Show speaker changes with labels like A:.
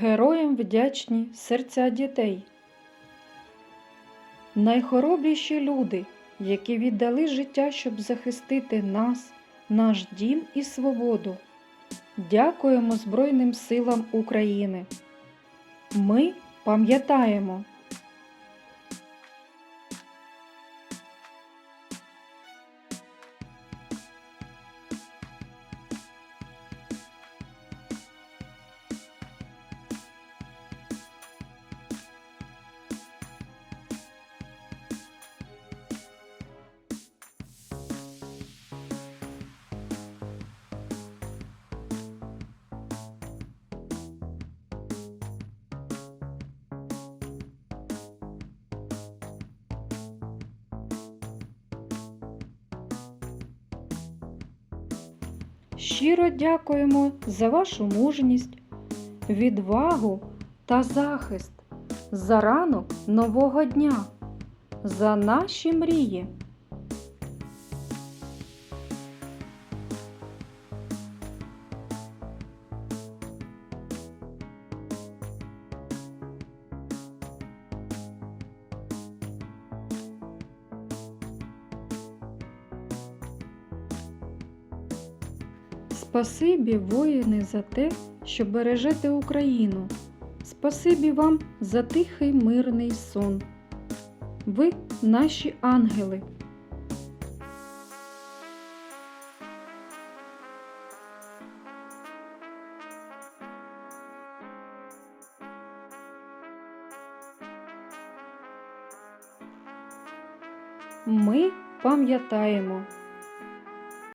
A: Героям вдячні серця дітей. Найхоробріші люди, які віддали життя, щоб захистити нас, наш дім і свободу. Дякуємо Збройним силам України. Ми пам'ятаємо. Щиро дякуємо за вашу мужність, відвагу та захист, за ранок нового дня, за наші мрії. Спасибі, воїни, за те, що бережете Україну. Спасибі вам за тихий мирний сон. Ви наші ангели. Ми пам'ятаємо.